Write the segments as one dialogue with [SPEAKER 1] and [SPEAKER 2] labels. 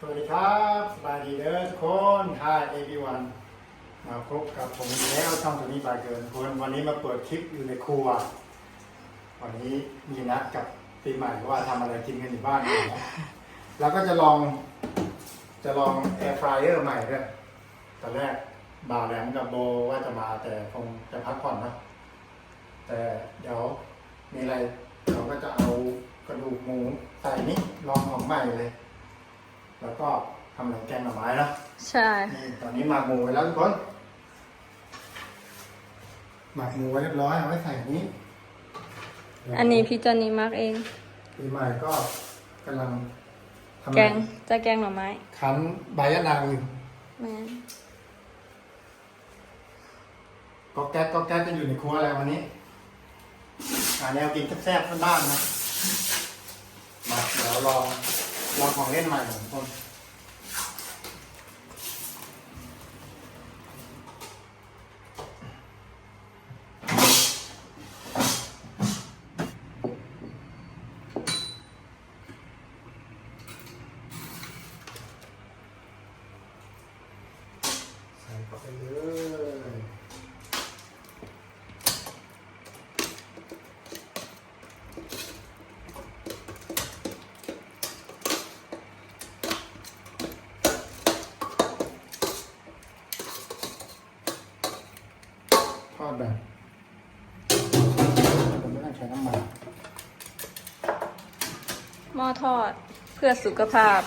[SPEAKER 1] สวัสดีครับสบายดีเด้อทุกคนไฮเอวีวันมาพบกับผมแล้วช่องตัวนี้บายเกินคนวันนี้มาเปิดคลิปอยู่ในครัว วันนี้มีนัดกับปีใหม่ว่าทำอะไรกินกันอยู่บ้านนะแล้วก็จะลอง จะลองแอร์ฟรายเออร์ใหม่ด้วยตอนแรกบ่าวแหลมกับโบว่าจะมาแต่คงจะพักผ่อนนะ แต่เดี๋ยวมีอะไรเราก็จะเอากระดูกหมูใส่นี่ลองของใหม่เลย แล้วก็ทำเหมือนแกงหน่อไม้นะ
[SPEAKER 2] ใช่
[SPEAKER 1] นี่ตอนนี้หมักหมูไว้แล้วทุกคนหมักหมูไว้เรียบร้อยเอาไว้ใส่นี้
[SPEAKER 2] อันนี้พี่จอนนี่มักเอง
[SPEAKER 1] ปีใหม่ก็กำลังทำ
[SPEAKER 2] แกงจะแกงหน่อไม้
[SPEAKER 1] คั้นใบยะนางอยู่
[SPEAKER 2] แม่น
[SPEAKER 1] ก็แก๊กก็แก๊กจะอยู่ในครัวอะไรวันนี้อ่าแนวกินแซ่บๆบ้านๆนะมาเดี๋ยวลอง ลองของเล่นใหม่ของทุกคนใส่เข้าไปเลย อ
[SPEAKER 2] ทอดเพื่อสุขภาพ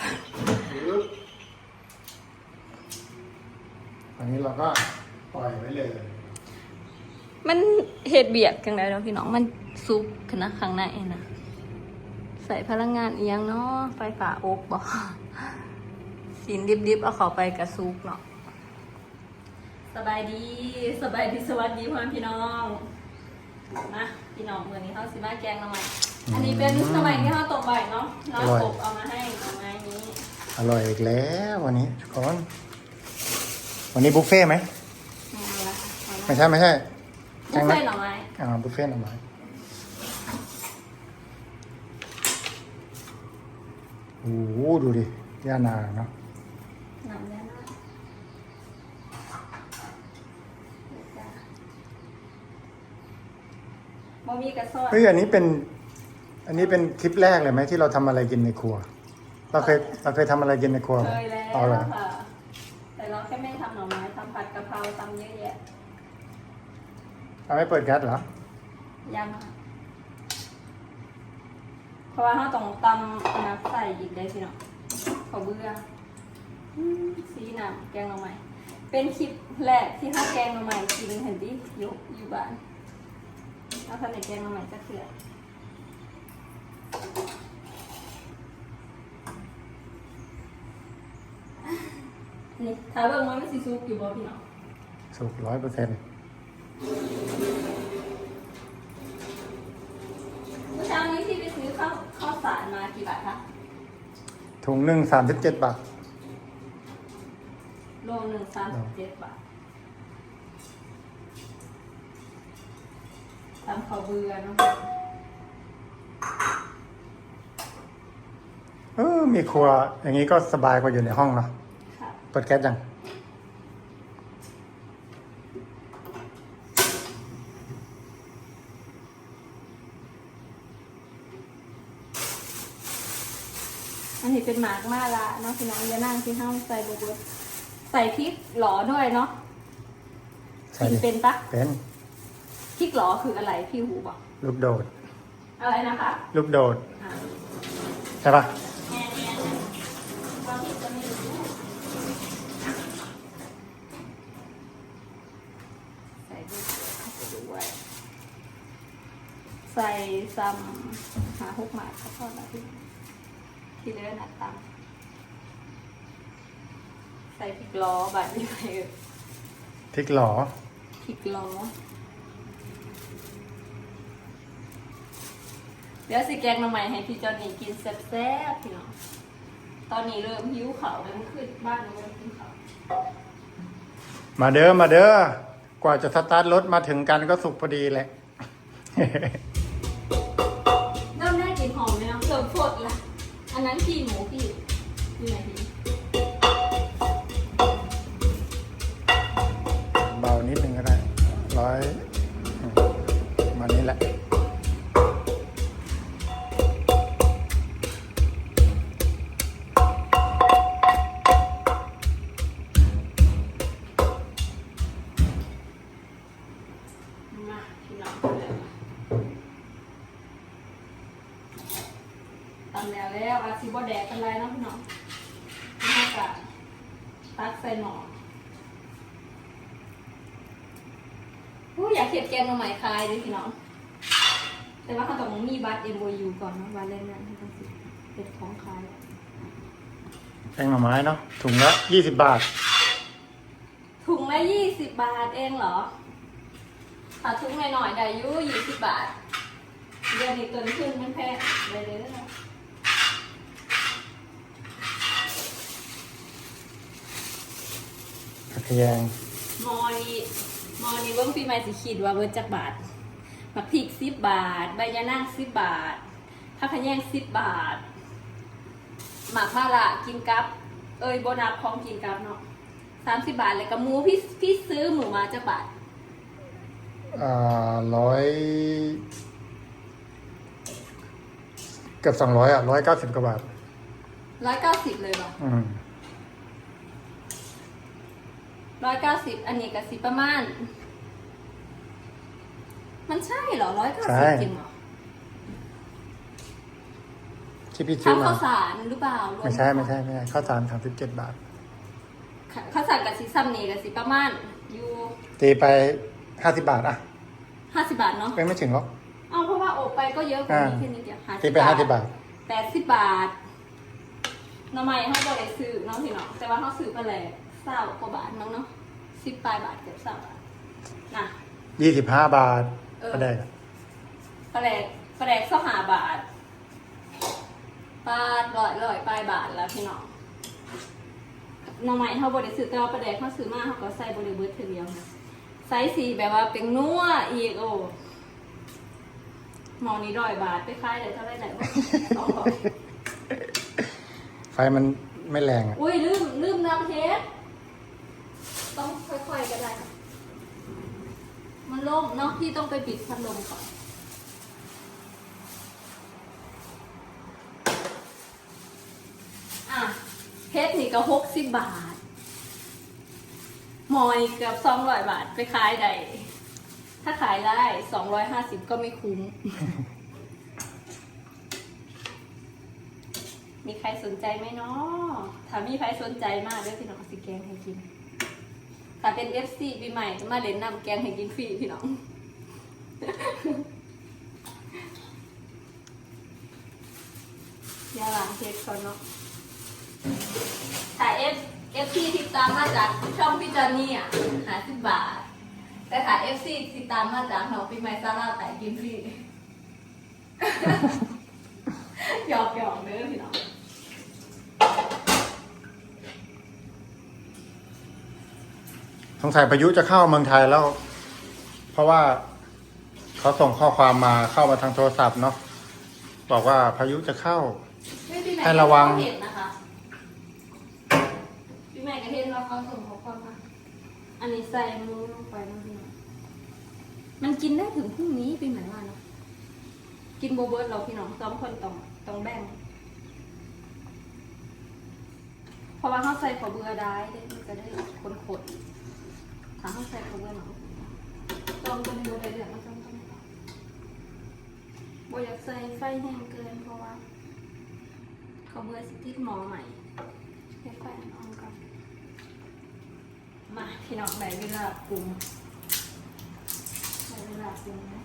[SPEAKER 1] อันนี้เราก็ปล่อยไว้เลย
[SPEAKER 2] มันเห็ดเบียดกันได้แล้วพี่น้องมันซุปขนาดข้างในนะ ใส่พลังงานอีหยังเนาะไฟฟ้าอบบอกสินดิบๆ เอาเข้าไปกับซุปเนาะสบายดีสบายดีสวัสดีพ่อแม่พี่น้องนะพี่น้องเมื่อนี้เขาสิมาแกงหน่อไม้ อันนี้เป็นสมัยที่เขาตกใบเนาะน้องกบเอามาให้หน่อไม้นี้
[SPEAKER 1] อร่อยอีกแล้ววันนี้ทุกคนวันนี้บุฟเฟ่ต์ไหม
[SPEAKER 2] ไม่เอาละเอาละ
[SPEAKER 1] ไม่ใช่ไม่ใช่
[SPEAKER 2] บุฟเฟ่ต์หน่อไม้
[SPEAKER 1] อ่าบุฟเฟ่ต์หน่อไม้โอ้โหดูดิย่านางเนาะ
[SPEAKER 2] หนำแน่นอนบ่มีกระสอบ
[SPEAKER 1] เฮ้ยอันนี้เป็น อันนี้เป็นคลิปแรกเลยไหมที่เราทำอะไรกินในครัว เราเคยเราเคยทำอะไรกินในครัวไหม
[SPEAKER 2] เคยแล้ว
[SPEAKER 1] เอาเหรอ
[SPEAKER 2] ค่ะ แต่เราแค่ไม่ทำหน่อไม้ทำผัดกะเพราทำเยอะแยะ
[SPEAKER 1] เราไม่เปิดแก๊สเหรอ
[SPEAKER 2] ยังค่ะเพราะว่าเราต้องตำน้ำใส่อีกได้สิเนาะขอเบื่ออืมสีน้ำแกงหน่อไม้เป็นคลิปแรกที่เขาแกงหน่อไม้กินเห็นดิอยู่อยู่บ้านเราทำในแกงหน่อไม้จะเถื่อ นี่ถ้าเบิ่งมันไม่สิซุกอยู่บ่พี่น้อง
[SPEAKER 1] สุกร้อยเปอร์เซ็นต์
[SPEAKER 2] เมื่อเช้านี้ที่ไปซื้อข้าวข้าวสารมากี่บาทคะ
[SPEAKER 1] ถุงหนึ่งสามสิบเจ็ดบาท
[SPEAKER 2] โลหนึ่งสามสิบเจ็ดบาททำข้าวเบื่อเนาะ
[SPEAKER 1] เออมีครัวอย่างนี้ก็สบายกว่าอยู่ในห้องเนาะ
[SPEAKER 2] ค่ะ
[SPEAKER 1] เปิดแก๊สยัง
[SPEAKER 2] อันนี้เป็นหมากมาละเนาะพี่น้องอย่านั่งที่ห้องใส่บดใส่พริกหลอด้วยเนาะ
[SPEAKER 1] ใช่
[SPEAKER 2] กิน
[SPEAKER 1] ดิ
[SPEAKER 2] เป็นปะ
[SPEAKER 1] เป็น
[SPEAKER 2] พริกหลอคืออะไรพี่หูบอก
[SPEAKER 1] ลูกโดด
[SPEAKER 2] อะไรนะคะ
[SPEAKER 1] ลูกโดด
[SPEAKER 2] อ่า
[SPEAKER 1] ใช่ปะ
[SPEAKER 2] แน่แน่ความผิดจะไม่รู้ใส่ด้วยเข้าไปด้วย ใส่ซัมหาหกหมากเขาทอดนะพี่ที่เหลือหนักตามใส่พริกล้อบาดนี้ไปเออ
[SPEAKER 1] พริกหลอ
[SPEAKER 2] พริกล้อ เดี๋ยวสิแกงมาใหม่ให้พี่จอนนี่กินแซ่บๆพี่น้องตอนนี้เริ่มหิวเขาวแล้วมันขึ้นบ้านเราเริ่มหิวเขาว
[SPEAKER 1] มาเด้อมาเด้อ กว่าจะสตาร์ทรถมาถึงกันก็สุกพอดีแหละ
[SPEAKER 2] อันนั้นขี้หมูพี่อยู่ไหนพี่เบานิดนึงก็ได้ร้อยมานี้แหละ อาซิบอแดกกันไรเนาะพี่น้องนี่กะตักใส่หม้ออู้อยากเขียดแกงมาใหม่คลายเลยพี่น้อง แต่ว่าเขาต้องมีบัตร MOU ก่อนเนาะบัตรแรกนั้นที่ต้องสิเป็นของคลาย
[SPEAKER 1] แกงหน่อไม้เนาะถุงละยี่สิบบาท
[SPEAKER 2] ถุงละยี่สิบบาทเองเหรอถ้าถุงหน่อยๆได้อยุยี่สิบบาทเดือนนี้ต้นทุนมันแพงเลยเลยนะ
[SPEAKER 1] ผักขยง
[SPEAKER 2] มอนีมอนีเบิ้งปีใหม่สิคิดว่าเบิร์จักบาทหมักพริกสิบบาท ใบยะนางสิบบาทผักขะแยงสิบบาท หมักมาละกินกับ เอ้ยโบนัสของกินกับเนาะสามสิบบาทเลยกับหมูพี่พี่ซื้อหมูมาจักบาท
[SPEAKER 1] อ่าร้อยเกือบสองร้อยอะร้อยเก้าสิบกว่าบาท
[SPEAKER 2] ร้อยเก้าสิบเลยเหรอ
[SPEAKER 1] อืม
[SPEAKER 2] ร้อยเก้าสิบอันนี้กับสิประมาณ มันใช่เหรอร้อยเก้าสิบจริงเหรอ
[SPEAKER 1] ที่พี่ซื้อ
[SPEAKER 2] ทำ
[SPEAKER 1] มา
[SPEAKER 2] ข้าวสารหรือเปล่ารว
[SPEAKER 1] ไม่ใช่ไม่ใช่ไม่ใช่ข้าวสารสามสิบเจ็ดบาท
[SPEAKER 2] ข้าวสารกับสิซัมนี่กับสิประมาณอยู่
[SPEAKER 1] ตีไปห้าสิบบาทอะ
[SPEAKER 2] ห้าสิบบาทเนาะ
[SPEAKER 1] ไม่ไม่ถึงหรอก
[SPEAKER 2] เอาเพราะว่าโอบไปก็เยอะกว่านี้
[SPEAKER 1] อ่า
[SPEAKER 2] แค่นิดเดียว
[SPEAKER 1] ตีไปห้าสิบบาท
[SPEAKER 2] แปดสิบบาทหน้ำไม้เขาบริซื้อเน้องพี่น้องแต่ว่าเขาซื้อไปเลย เศร้ากว่าบาทมั้งเนาะสิบปลายบาทเกือบเศร้าบาทนะ
[SPEAKER 1] ยี่สิบห้าบาท
[SPEAKER 2] เออ
[SPEAKER 1] ก็ได้
[SPEAKER 2] ปลาแดกปลาแดกเศร้าหาบาทปลาลอยลอยปลายบาทแล้วพี่น้องหน้ำไม้เขาบริซื้อแต่ว่าปลาแดกเขาซื้อมาเขาก็ใส่บริเบิร์ตเดียวนะไซส์สีแบบว่าเป็นนัวอีกโอ้หมอนี้ร้อยบาทไปขายเลยเท่าไหร่ไหนวะสองร้อย
[SPEAKER 1] ไฟมันไม่แรงอะ
[SPEAKER 2] อุ้ยลืมลืมน้ำเทส ต้องค่อยๆก็ได้มันล่มเนาะพี่ต้องไปปิดพัดลมก่อนอะเพชรนี่ก็หกสิบบาท มอยเกือบสองร้อยบาทไปขายได้ถ้าขายได้สองร้อยห้าสิบก็ไม่คุ้ม มีใครสนใจไหมเนาะถ้ามีใครสนใจมากเด้วยพี่น้องสิแกงให้กิน ถ้าเป็น FC ปีใหม่มาเล่นนำแกงให้กินฟรีพี่น้องอย่าหลังเทสก่อนเนาะถ้า F FC ติดตามมาจากช่องพี่จอนนี่อะหาสิบบาท แต่ถ้า FC ติดตามมาจากน้องปีใหม่ซาร่าแต่กินฟรีหยอกหยอกเด้อพี่น้อง
[SPEAKER 1] สงสัยพายุจะเข้าเมืองไทยแล้ว เพราะว่าเขาส่งข้อความมาเข้ามาทางโทรศัพท์เนาะบอกว่าพายุจะเข้า
[SPEAKER 2] ไม่ปีใหม่
[SPEAKER 1] ให้ระวัง
[SPEAKER 2] เห็นนะคะปีใหม่ก็เห็นว่าเขาส่งข้อความมาอันนี้ใส่มือลงไปนะพี่น้องมันกินได้ถึงพรุ่งนี้ปีใหม่ว่าเนาะกินโบเบิร์ตเราพี่น้องสองคนต้องต้องแบ่งเพราะว่าเขาใส่ขอเบื่อได้เด้มันจะได้คนขดถ้า เขาใส่ขอเบื่อหนองต้องเป็นโบได้เดือดมันต้องต้องโบอยากใส่ไฟแห้งเกินเพราะว่า เขาเบื่อสิติดหมอใหม่ให้ไฟอ่อนก่อนมาพี่น้องได้เวลาปรุงได้เวลาปรุงนะ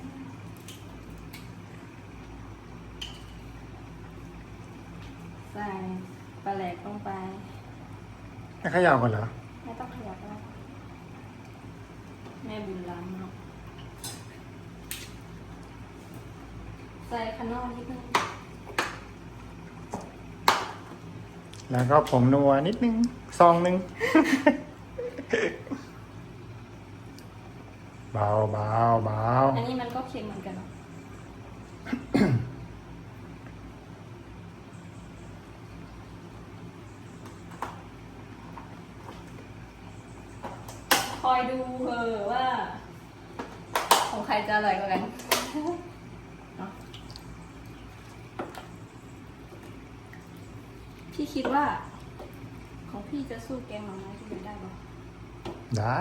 [SPEAKER 2] ใส่ปลาแหลกลงไป
[SPEAKER 1] ให้ขยาวก่อนเหรอ
[SPEAKER 2] ไม่ต้องขยับแล้วแม่บุญล้างเนาะใส่ขนอนิดนึง
[SPEAKER 1] แล้วก็ผงนัวนิดนึง ซองนึง เบาเบาเบา
[SPEAKER 2] อันนี้มันก็เค็มเหมือนกันเนาะ คอย ดูเออว่า ของใครจะอร่อยกว่ากันเนาะพี่คิดว่า ของพี่จะสู้แกงหน่อไม้ที่ไหนได้ปะ
[SPEAKER 1] ได้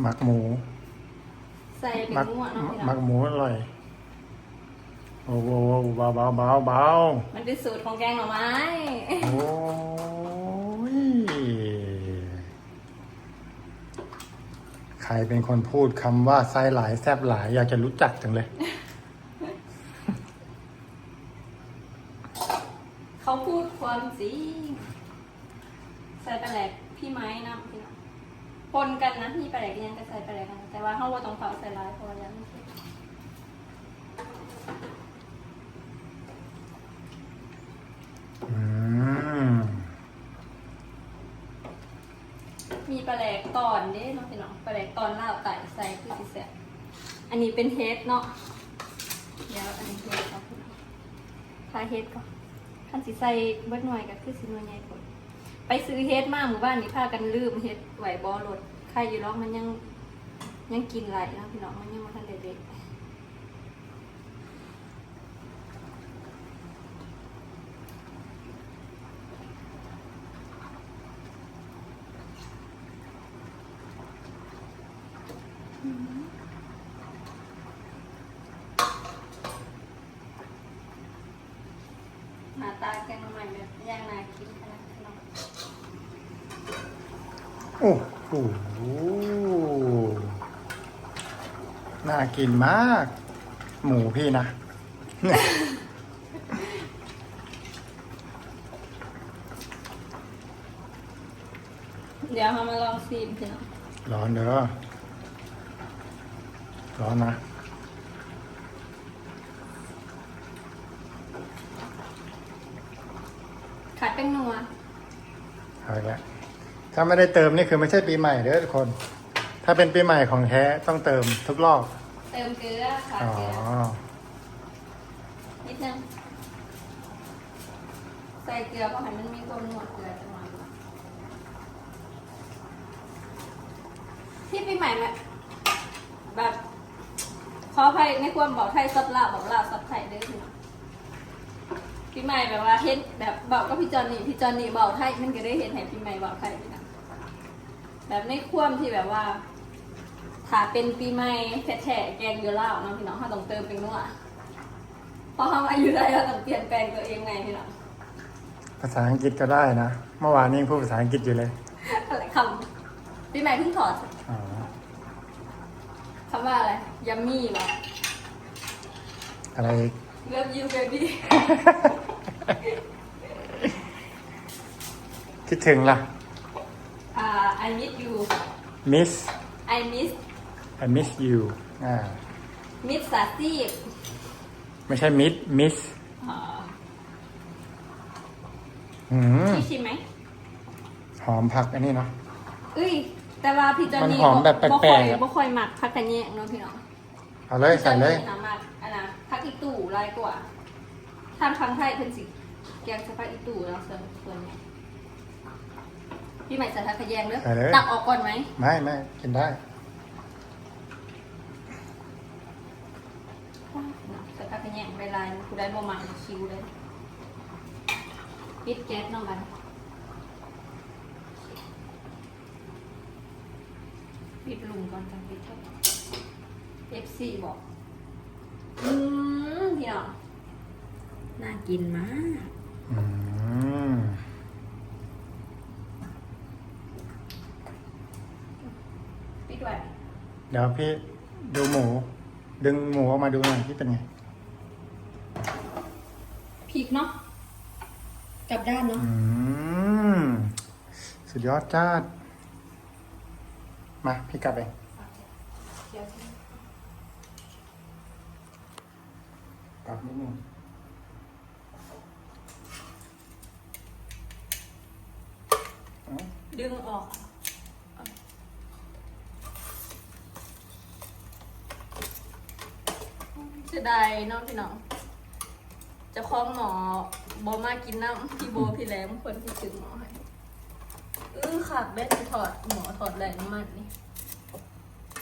[SPEAKER 1] หมักหมู
[SPEAKER 2] ใส่เป็น
[SPEAKER 1] หมัก
[SPEAKER 2] มั่วเนาะพี่
[SPEAKER 1] หมั
[SPEAKER 2] เนาะ
[SPEAKER 1] กหมูอร่อยโอ้โหเบาเบาเบาเบา
[SPEAKER 2] มันเป็นสูตรของแกงหน่อไม้
[SPEAKER 1] โอ้ย ใค รเป็นคนพูดคำว่าไส้หลายแซบหลาย อยากจะรู้จักจังเลย
[SPEAKER 2] เขาพูดความจริงใส่ปลาแหลกพี่ไม้นะพี่น้องปนกันนะพี่ปลาแหลกยังก็ใส่ปลาแหลกกันแต่ว่าเขาว่าต้องเผาใส่ร้ายเพราะยังไม่เสร็จ
[SPEAKER 1] อืม
[SPEAKER 2] ปลาแหลกตอนเด้เนาะพี่น้องปลาแหลกตอนล่าวไต่ใส่คือสิแซ่บอันนี้เป็นเฮดเนาะเดี๋ยวอันนี้เฮดเอาพี่น้องทาเฮดก่อนขันสิใส่เบิดหน่วยก็คือสิหน่วยใหญ่กว่าไปซื้อเฮดมาหมู่บ้านนี่พากันลืมเฮดไหวบอรถใครอยู่ร้อกมันยังยังกินไหลเนาะพี่น้องมันยังมาทันเด็กๆหน้าตาแกงใหม่แบบ ย่างนากินขนาดพี่น้อง
[SPEAKER 1] โอ้โหน่ากินมาก หมูพี่นะ
[SPEAKER 2] เดี๋ยวเรามาลองซีมพี่น้อง
[SPEAKER 1] ร้อนเด้อร้อนนะ
[SPEAKER 2] ขาดแป้งนัว
[SPEAKER 1] เอาอีกแล้วถ้าไม่ได้เติมนี่คือไม่ใช่ปีใหม่เด้อทุกคน ถ้าเป็นปีใหม่ของแท้ต้องเติมทุกรอบ
[SPEAKER 2] เติมเกลือขาด
[SPEAKER 1] อ๋อ
[SPEAKER 2] เกลือนิดนึงใส่เกลือเพราะให้มันมีความหนวดเกลือจังหวะที่ปีใหม่แบบแบบขออภัยในความบอกไทยซับลาวบอกลาวซับไทยเด้อพี่น้อง ปีใหม่แบบว่าเห็นแบบบอกก็พี่จอนนี่พี่จอนนี่บอกไทยมันก็ได้เห็นให้ปีใหม่บอกไทยพี่น้องแบบในความที่แบบว่าถ้าเป็นปีใหม่แท้ๆแกงอยู่แล้วเนาะพี่น้องเขาต้องเติมเป็นนัวเพราะเขาอายุได้เราต้องเปลี่ยนแปลงตัวเองไงพี่น้อง
[SPEAKER 1] ภาษาอังกฤษก็ได้นะ เมื่อวานนี้ยังพูดภาษาอังกฤษอยู่เลย
[SPEAKER 2] อะไรคำปีใหม่เพิ่งถอด
[SPEAKER 1] อ๋อ
[SPEAKER 2] คำว่าอะไรยัมมี่เหรอ
[SPEAKER 1] อะไรอีก
[SPEAKER 2] Love you baby
[SPEAKER 1] คิดถึงล่ะ
[SPEAKER 2] อ่า I miss you
[SPEAKER 1] miss
[SPEAKER 2] I miss
[SPEAKER 1] I miss you อ่า
[SPEAKER 2] miss สาซีบ
[SPEAKER 1] ไม่ใช่ miss miss
[SPEAKER 2] อ่า
[SPEAKER 1] หืม
[SPEAKER 2] พี่ชิมไหม
[SPEAKER 1] หอมผักอันนี้เนาะ
[SPEAKER 2] เอ้ย แต่ว่าพี่จอนนี่
[SPEAKER 1] มันหอมแบบแปลกๆ
[SPEAKER 2] บ่ค่อย
[SPEAKER 1] อะ
[SPEAKER 2] บ่ค่อยหมักพักกันแยกเนาะพี่น้อง
[SPEAKER 1] เอาเลยใส่เลย
[SPEAKER 2] สามารถอันนะพักอีตู่ลายกว่าทางฟังไทยเพิ่นสิแกงสะพักอีตู่แล้วส่วนส่วนใหญ่พี่ใหม่ใส่ทักขะแยงเด้อ
[SPEAKER 1] ใส่เลย
[SPEAKER 2] ตักออกก่อนไหม
[SPEAKER 1] ไม่ไม่กินได้
[SPEAKER 2] ใส่ทักขะแยงไปลายกูได้บ่มันคิวเลยปิดแก๊สน้องกันปิดลุมก่อนจังปิดเอฟซีบอก อืมพี่น้องน่ากินมาก
[SPEAKER 1] อืม
[SPEAKER 2] ปิดไว้
[SPEAKER 1] เดี๋ยวพี่ดูหมู ดึงหมูออกมาดูหน่อยที่เป็นไง
[SPEAKER 2] พริกเนาะกลับด้านเนาะ
[SPEAKER 1] อืม สุดยอดจ้าดมา พี่กลับเอง
[SPEAKER 2] เดี๋ยว
[SPEAKER 1] กลับนิดนึง
[SPEAKER 2] ดึงออกจะได้เน้องพี่น้องเจะคล้าของหมอบอมากินน้ำพี่โบพี่แหลมคนที่ถึงหมอให้อื้อขับแม่ที่ถอดหมอถอดแหลงน้ำมันนี่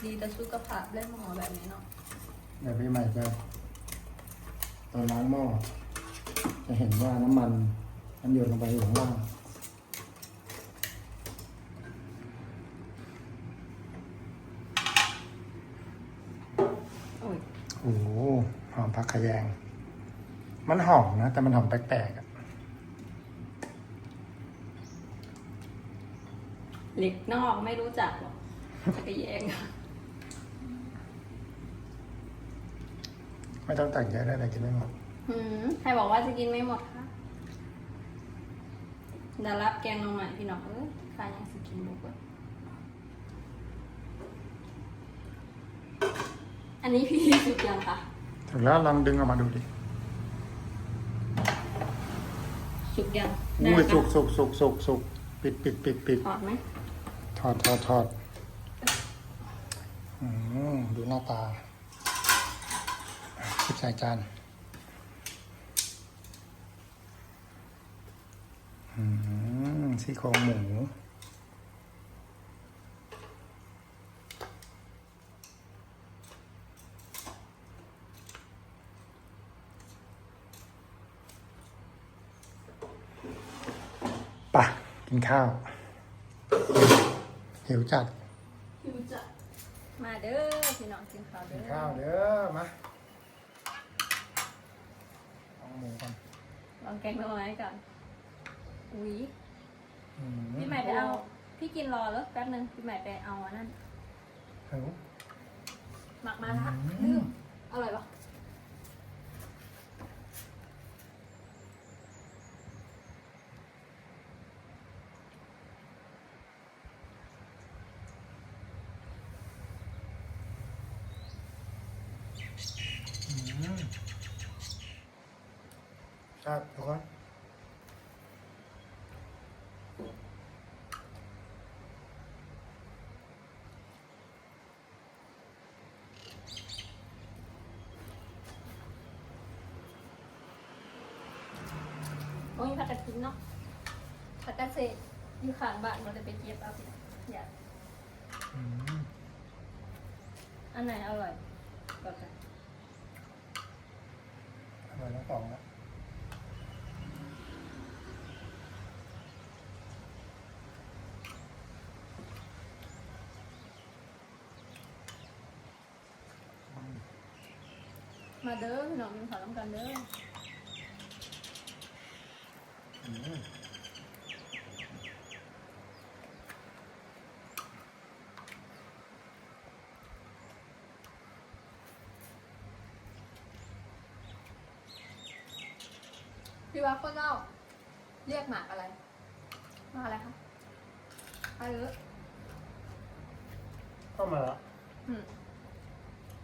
[SPEAKER 2] ดีแต่สุขภาพและหมอแบบนี้เนาะ
[SPEAKER 1] เดี๋ยวพี่ใหม่จะ ตอนล้างหม้อ จะเห็นว่าน้ำมันมันหยดลงไปอยู่ข้างล่าง
[SPEAKER 2] โอ้ย
[SPEAKER 1] โอ้โหหอมผักขะแยง มันหอมนะ แต่มันหอมแปลกๆอะ
[SPEAKER 2] เหล็กนอกไม่รู้จักหรอกจะไปแย่ง
[SPEAKER 1] ไม่ต้องแต่งเยอะได้แต่กินไม่หมด
[SPEAKER 2] หืมใครบอกว่าจะกินไม่หมดคะดารับแกงลงใหม่พี่น้องเอ้ยใครยังสิกินบุกอะอันนี้พี่สุดยังคะ
[SPEAKER 1] ถึงแล้วลองดึงออกมาดูดิ
[SPEAKER 2] สุกยัง
[SPEAKER 1] อุ้ย
[SPEAKER 2] ได้
[SPEAKER 1] สุ
[SPEAKER 2] ปะ
[SPEAKER 1] กสุกสุกสุกสุกปิดปิดปิดปิด
[SPEAKER 2] ถอดไหม
[SPEAKER 1] ถอดถอดถอดอืมดูหน้าตาคิด ใส่จานอืมซี่โครงหมูป่ะกินข้าว หิวจัด
[SPEAKER 2] หิวจัด มาเด้อ พี่น้องกินข้าวเด้
[SPEAKER 1] กิน
[SPEAKER 2] อ
[SPEAKER 1] ข้าวเด้อ มาเอาหมูก่อน
[SPEAKER 2] ลองแกงหน่อไม้ก่อน อุ้ย
[SPEAKER 1] อืม
[SPEAKER 2] พี่ใหม่ไปเอา พี่กินรอแล้วแป๊บนึงพี่ใหม่ไปเอาอันนั่น
[SPEAKER 1] หิว
[SPEAKER 2] หมักมาละ
[SPEAKER 1] อืม
[SPEAKER 2] ลืมอร่อยปะ
[SPEAKER 1] ครับทุกคน
[SPEAKER 2] โอ้ยผักกาดกินเนาะผักกาดเศษอยู่ข้างบ้านเราจะไปเก็บเอาสิอยาก
[SPEAKER 1] อืม
[SPEAKER 2] อันไหนอร่อยกดกัน
[SPEAKER 1] อร่อยทั้งสองแล้
[SPEAKER 2] มาเด้อพี่น้องกินข้าวน้ำกันเด้อ
[SPEAKER 1] อืม
[SPEAKER 2] พี่ว่าคนเล่าเรียกหมากอะไรหมากอะไรคะอะไรเออ
[SPEAKER 1] เข้ามาแล้ว
[SPEAKER 2] อืม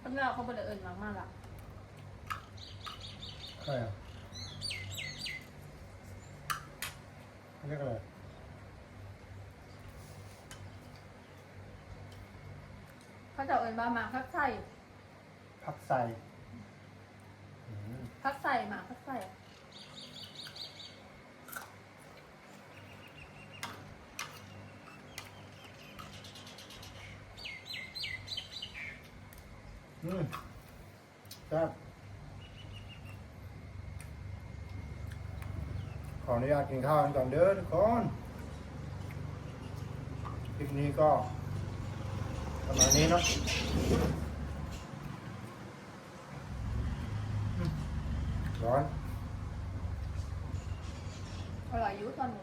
[SPEAKER 2] คนเล่าเขาบอกเอิญมากมากละ
[SPEAKER 1] ใครอะเขาเรียกอะไร
[SPEAKER 2] เขาจะเอิญบ้าหมากพักใส่
[SPEAKER 1] พักใส่อืม
[SPEAKER 2] พักใส่หมากพักใส่
[SPEAKER 1] อืมครับ ออนุญาตกินข้าวกันก่อนเด้อทุกคนคลิปนี้ก็ประมาณนี้เนาะอืมร้อน
[SPEAKER 2] อร่อยอยุ่ตอนหมู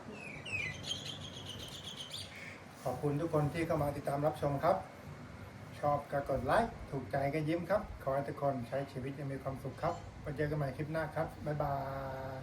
[SPEAKER 1] ขอบคุณทุกคนที่เข้ามาติดตามรับชมครับ ชอบก็กดไลค์ถูกใจก็ยิ้มครับ ขอให้ทุกคนใช้ชีวิตอยังมีความสุขครับไว้เจอกันใหม่คลิปหน้าครับ บ๊ายบาย